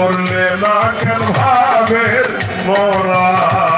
মরলে না ভাবের মোরা?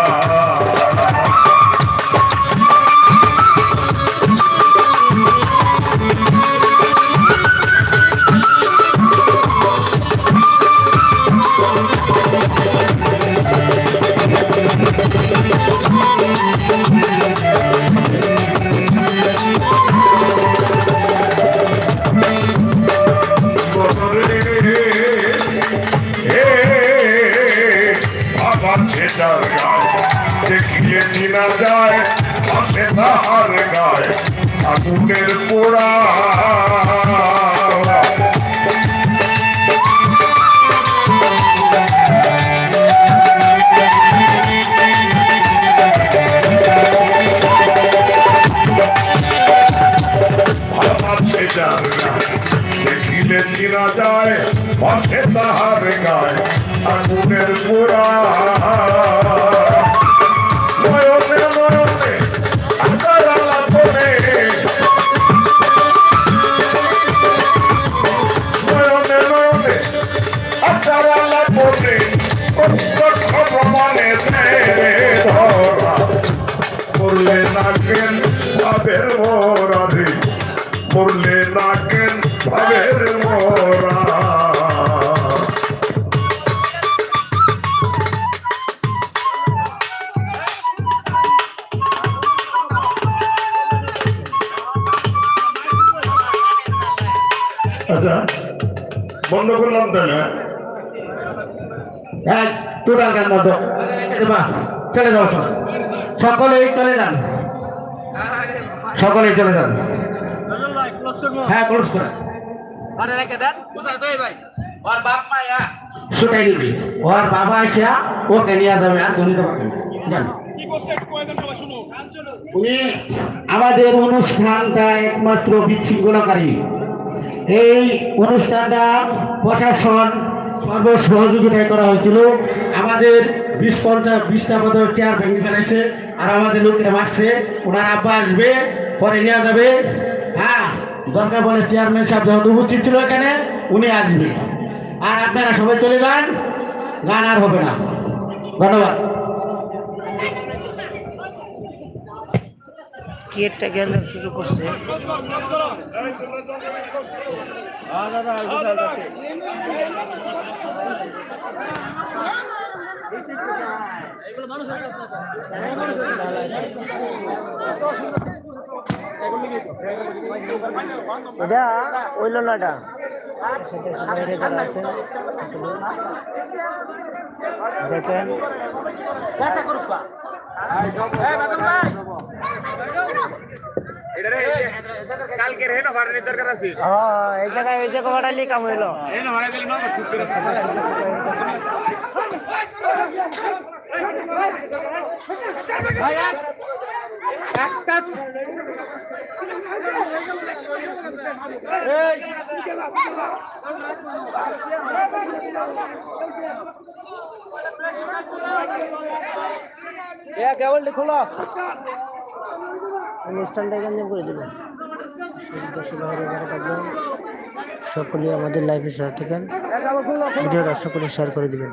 চিনা যায় পোড়া। আবার সেটার গায় দেখিলে চিনা যায় পাশে তাহার গায় আগুনের পোড়া। করলে না কেন ভাবের মোরা। আচ্ছা বন্ধ করলাম তাহলে এক টোটাল গান বন্ধ। চলে যাও সকলেই চলে যান। সকলেই চলে যান। হ্যাঁ ক্লোজ করে। ছুটাই দিবি। ওর বাবা আসিয়া ওকে নিয়ে যাবে আর তোমাকে জান উনি আমাদের অনুষ্ঠানটা একমাত্র বিশৃঙ্খলাকারী। এই অনুষ্ঠানটা প্রশাসন সর্ব সহযোগিতায় করা হয়েছিল। আমাদের বিশ পঞ্চাশ বিশটা মতো চেয়ার ভেঙে ফেলেছে। আর আমাদের লোকেরা মারছে। ওনার আব্বা আসবে পরে নেওয়া যাবে। হ্যাঁ। দরকার বলে চেয়ারম্যান সাহেব যখন উপস্থিত ছিল এখানে উনি আসবে। আর আপনারা সবাই চলে যান গান আর হবে না। ধন্যবাদ। কি একটা শুরু করছে? এটা যারা আছেন দেখেন। কালকে রে না দরকার আছে হ্যাঁ বাড়াইলে কাম হইল। অনুষ্ঠানটা এখানে করে দেবেন? থাকবেন সকলে আমাদের লাইভে শেয়ার থাকেন। ভিডিওটা সকলে শেয়ার করে দিবেন।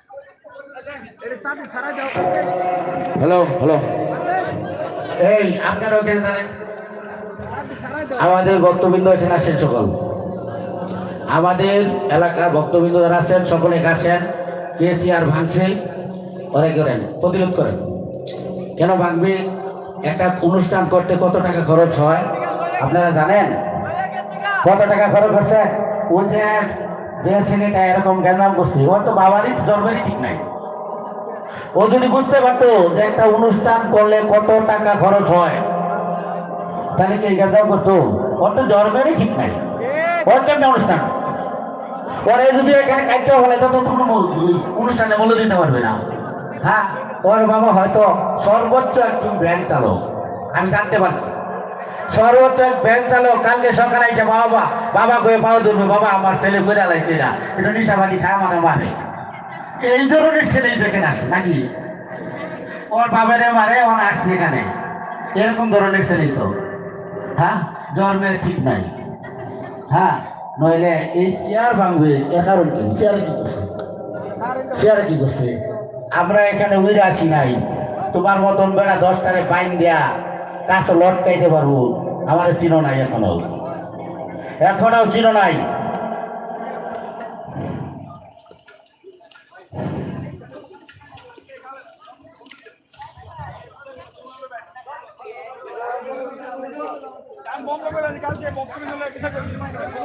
Hello hello. এই আপনারা ওখানে দাঁড়ান। আমাদের ভক্তবৃন্দ এখানে আসেন সকল। আমাদের এলাকার ভক্তবৃন্দ যারা আছেন সকলে এখানে আসেন। কে চেয়ার ভাঙছে ওরা করেন? প্রতিরোধ করেন। কেন ভাঙবে? একটা অনুষ্ঠান করতে কত টাকা খরচ হয়? আপনারা জানেন? কত টাকা খরচ হচ্ছে? ও যে যে ছেলেটা এরকম জ্ঞান করছে ওর তো বাবারই জন্মেরই ঠিক নাই। ও যদি বুঝতে পারতো যে একটা অনুষ্ঠান করলে কত টাকা খরচ হয়, তাহলে কি কাজটাও করতো? ওর তো জন্মেরই ঠিক নাই। ওর কেমন অনুষ্ঠান? ওরে যদি এখানে কাটতে হলে তো কোনো অনুষ্ঠানে মূল্য দিতে পারবে না। হ্যাঁ ওর বাবা হয়তো সর্বোচ্চ একজন ব্যাংক চালক, আমি জানতে পারছি। সর্বোচ্চ এক ব্যাংক চালক, কালকে সকালে আইসা বাবা বাবা কয়ে পাও ধরবে, বাবা আমার ছেলে করে আলাইছে না, এটা নিশাবাদি খায় মানে মানে। এই ধরনের ছেলেই দেখেন আসছে, নাকি? ওর বাবারে, মারে ওর আসছে এখানে। এরকম ধরনের ছেলেই তো। হ্যাঁ? জন্মের ঠিক নাই। হ্যাঁ? নইলে এই চেয়ার ভাঙবে, এ কারণ কি চেয়ারে কি করছে? চেয়ারে কি করছে? আমরা এখানে উইরে আসি নাই। তোমার মতন বেড়া দশটারে বাইন দেয়া কাছে লটকাইতে পারব। আমার চিনো নাই এখনও। এখনও চিনো নাই। বন্ধ করে কালকে বক্তব্য